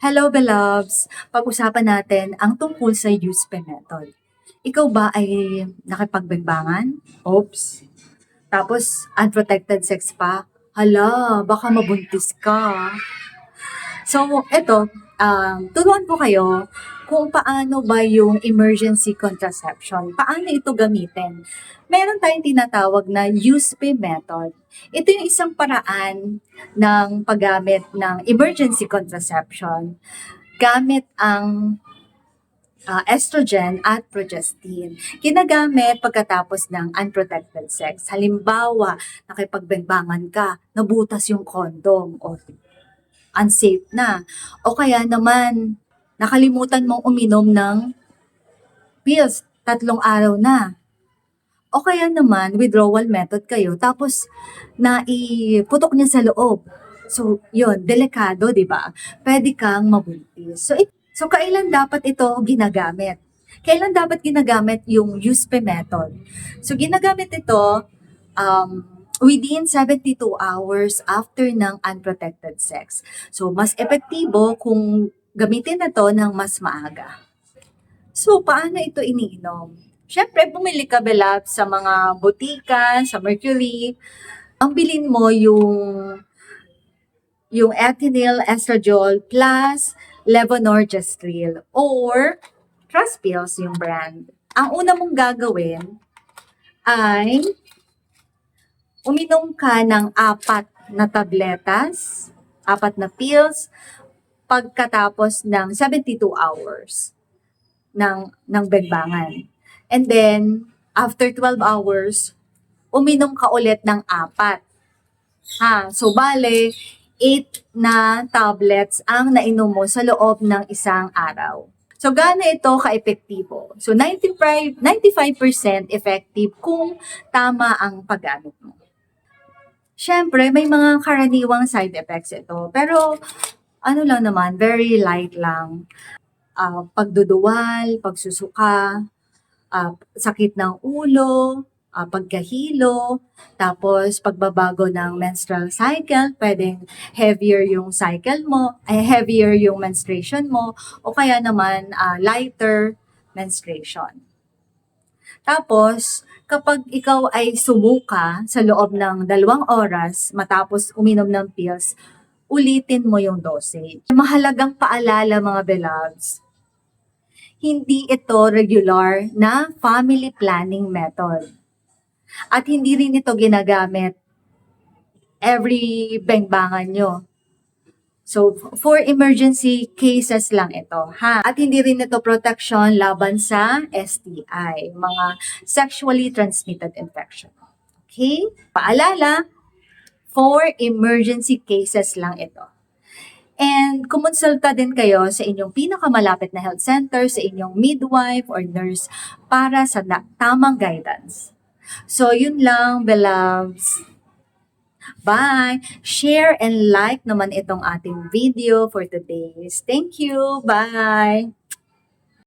Hello, beloveds! Pag-usapan natin ang tungkol sa USP method. Ikaw ba ay nakipagbagbangan? Oops! Tapos, unprotected sex pa? Hala, baka mabuntis ka. So, eto, um, turuan ko kayo kung paano ba yung emergency contraception. Paano ito gamitin? Meron tayong tinatawag na USP method. Ito yung isang paraan ng paggamit ng emergency contraception gamit ang ah, estrogen at progestin. Ginagamit pagkatapos ng unprotected sex. Halimbawa, nakipagbengbangan ka, nabutas yung condom o unsafe na. O kaya naman, nakalimutan mong uminom ng pills tatlong araw na. O kaya naman, withdrawal method kayo, tapos naiputok niya sa loob. So, yun, delikado, di ba? Pwede kang mabuntis. So, it, so, kailan dapat ito ginagamit? Kailan dapat ginagamit yung USP method? So, ginagamit ito um, within 72 hours after ng unprotected sex. So, mas epektibo kung gamitin na to ng mas maaga. So, paano ito iniinom? Siyempre, bumili ka, Belab, sa mga butikan, sa Mercury. Ang bilin mo yung yung ethinyl estradiol plus levonorgestrel or trust pills yung brand. Ang una mong gagawin ay uminom ka ng apat na tabletas, apat na pills, pagkatapos ng 72 hours ng, ng begbangan. And then, after 12 hours, uminom ka ulit ng apat. Ha, so bale, 8 na tablets ang nainom mo sa loob ng isang araw. So, gaano ito ka-epektibo? So, 95, 95% effective kung tama ang paggamit mo. Siyempre, may mga karaniwang side effects ito. Pero, ano lang naman, very light lang. Ah, pagduduwal, pagsusuka, ah, sakit ng ulo, ah, pagkahilo, tapos pagbabago ng menstrual cycle, pwedeng heavier yung cycle mo, ay heavier yung menstruation mo, o kaya naman ah, lighter menstruation. Tapos, kapag ikaw ay sumuka sa loob ng dalawang oras matapos uminom ng pills, ulitin mo yung dosage. Mahalagang paalala mga beloveds, hindi ito regular na family planning method. At hindi rin ito ginagamit every bengbangan nyo. So, for emergency cases lang ito, ha? At hindi rin ito protection laban sa STI, mga sexually transmitted infection. Okay? Paalala, for emergency cases lang ito. And kumonsulta din kayo sa inyong pinakamalapit na health center, sa inyong midwife or nurse para sa tamang guidance. So, yun lang, beloveds. Bye! Share and like naman itong ating video for today's. Thank you! Bye!